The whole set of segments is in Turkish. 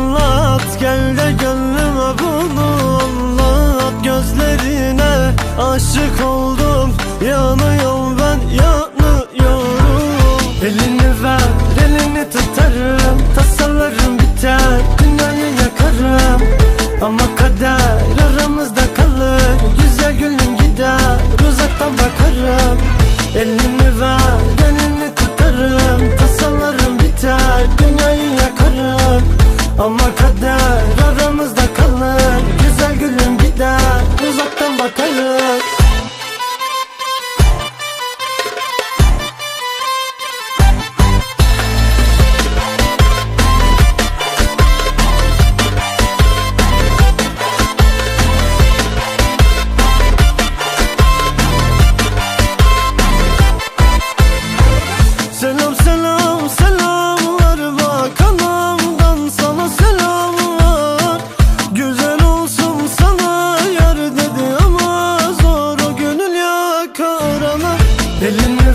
anlat Gel de gönlüme bunu anlat. Gözlerine aşık oldum Ama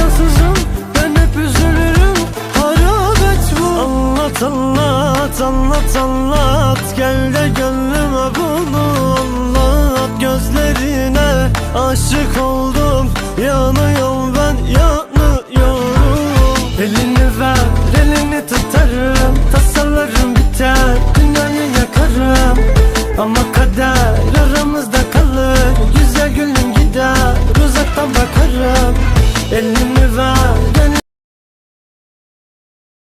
şanssızım Ben hep üzülürüm, harap et bu. Anlat anlat, anlat anlat. Gel de gönlüme bunu anlat. Gözlerine aşık oldum. Yanıyorum